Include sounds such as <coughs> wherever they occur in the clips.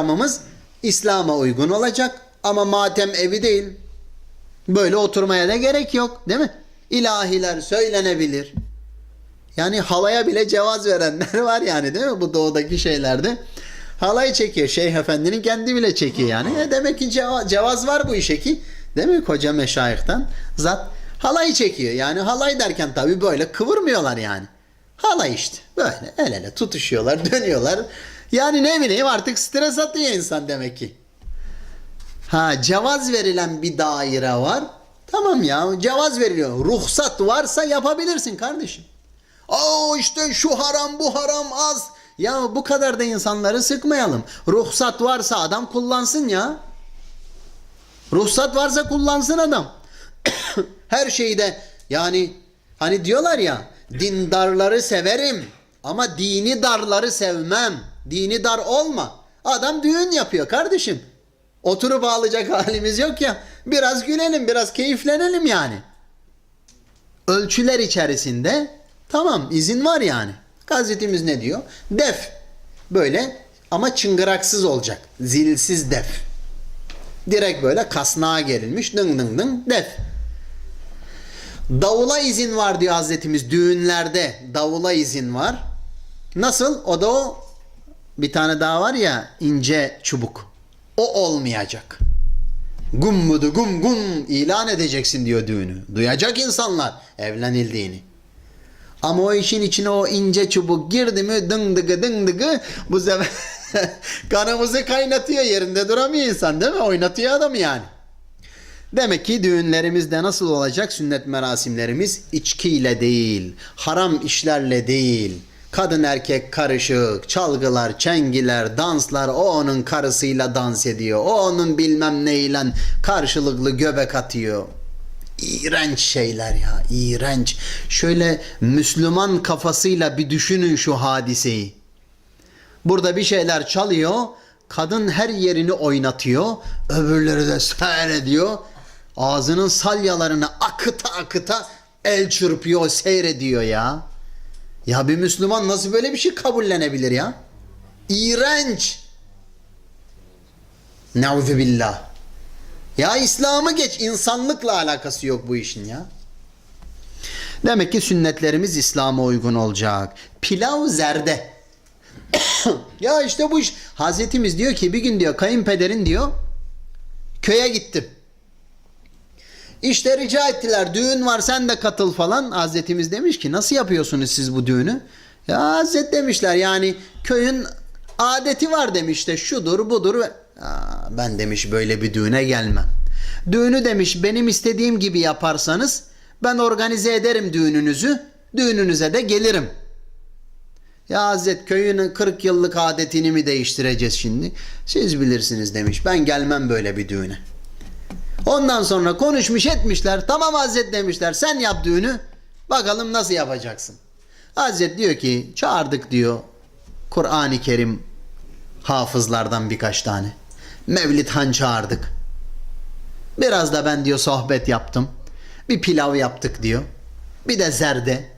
programımız İslam'a uygun olacak ama matem evi değil. Böyle oturmaya da gerek yok değil mi? İlahiler söylenebilir. Yani halaya bile cevaz verenler <laughs> var yani değil mi bu doğudaki şeylerde? Halay çekiyor. Şeyh Efendi'nin kendi bile çekiyor yani. E demek ki ceva- cevaz var bu işe ki. Değil mi koca meşayihten? Zat halay çekiyor. Yani halay derken tabii böyle kıvırmıyorlar yani. Halay işte. Böyle el ele tutuşuyorlar, dönüyorlar. Yani ne bileyim artık stres atıyor insan demek ki. Ha cevaz verilen bir daire var. Tamam ya cevaz veriliyor. Ruhsat varsa yapabilirsin kardeşim. Aa işte şu haram bu haram az. Ya bu kadar da insanları sıkmayalım. Ruhsat varsa adam kullansın ya. Ruhsat varsa kullansın adam. <coughs> Her şeyde yani hani diyorlar ya dindarları severim ama dini darları sevmem. Dini dar olma. Adam düğün yapıyor kardeşim. Oturup ağlayacak halimiz yok ya. Biraz gülelim, biraz keyiflenelim yani. Ölçüler içerisinde tamam izin var yani. Gazetemiz ne diyor? Def. Böyle ama çıngıraksız olacak. Zilsiz def. Direkt böyle kasnağa gerilmiş dıng dıng dıng def. Davula izin var diyor Hazretimiz düğünlerde davula izin var. Nasıl? O da o bir tane daha var ya ince çubuk. O olmayacak. Gum mudu gum gum ilan edeceksin diyor düğünü. Duyacak insanlar evlenildiğini. Ama o işin içine o ince çubuk girdi mi dıng dıgı dıng dıgı bu sefer <laughs> kanımızı kaynatıyor yerinde duramıyor insan değil mi? Oynatıyor adamı yani. Demek ki düğünlerimizde nasıl olacak sünnet merasimlerimiz içkiyle değil, haram işlerle değil. Kadın erkek karışık, çalgılar, çengiler, danslar, o onun karısıyla dans ediyor. O onun bilmem neyle karşılıklı göbek atıyor. İğrenç şeyler ya, iğrenç. Şöyle Müslüman kafasıyla bir düşünün şu hadiseyi. Burada bir şeyler çalıyor. Kadın her yerini oynatıyor. Öbürleri de seyrediyor. Ağzının salyalarını akıta akıta el çırpıyor, seyrediyor ya. Ya bir Müslüman nasıl böyle bir şey kabullenebilir ya? İğrenç. Neuzu billah. Ya İslam'ı geç, insanlıkla alakası yok bu işin ya. Demek ki sünnetlerimiz İslam'a uygun olacak. Pilav zerde. <coughs> ya işte bu iş. Hazretimiz diyor ki bir gün diyor kayınpederin diyor köye gittim. İşte rica ettiler düğün var sen de katıl falan. Hazretimiz demiş ki nasıl yapıyorsunuz siz bu düğünü? Ya Hazret demişler yani köyün adeti var demiş işte şudur budur. Aa, ben demiş böyle bir düğüne gelmem. Düğünü demiş benim istediğim gibi yaparsanız ben organize ederim düğününüzü. Düğününüze de gelirim. Ya Hazret köyünün 40 yıllık adetini mi değiştireceğiz şimdi? Siz bilirsiniz demiş. Ben gelmem böyle bir düğüne. Ondan sonra konuşmuş etmişler. Tamam Hazret demişler. Sen yap düğünü. Bakalım nasıl yapacaksın. Hazret diyor ki çağırdık diyor. Kur'an-ı Kerim hafızlardan birkaç tane. Mevlid Han çağırdık. Biraz da ben diyor sohbet yaptım. Bir pilav yaptık diyor. Bir de zerde.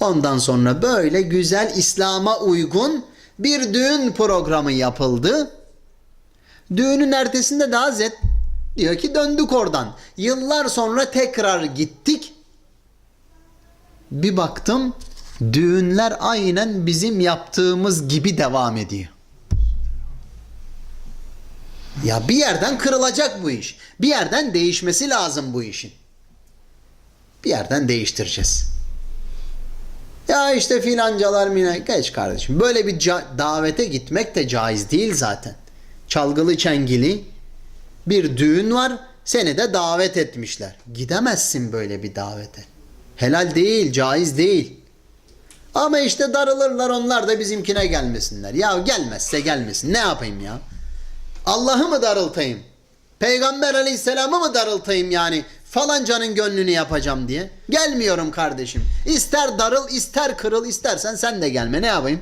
Ondan sonra böyle güzel İslam'a uygun bir düğün programı yapıldı. Düğünün ertesinde de Hazret diyor ki döndük oradan. Yıllar sonra tekrar gittik. Bir baktım düğünler aynen bizim yaptığımız gibi devam ediyor. Ya bir yerden kırılacak bu iş. Bir yerden değişmesi lazım bu işin. Bir yerden değiştireceğiz. Ya işte filancalar mine geç kardeşim. Böyle bir davete gitmek de caiz değil zaten. Çalgılı çengili bir düğün var. Seni de davet etmişler. Gidemezsin böyle bir davete. Helal değil, caiz değil. Ama işte darılırlar onlar da bizimkine gelmesinler. Ya gelmezse gelmesin. Ne yapayım ya? Allah'ı mı darıltayım? Peygamber aleyhisselamı mı darıltayım yani? Falancanın gönlünü yapacağım diye. Gelmiyorum kardeşim. İster darıl, ister kırıl, istersen sen de gelme. Ne yapayım?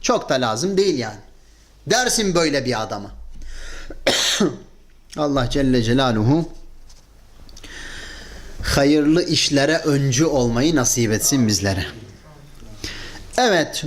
Çok da lazım değil yani. Dersin böyle bir adama. <coughs> Allah Celle Celaluhu hayırlı işlere öncü olmayı nasip etsin bizlere. Evet.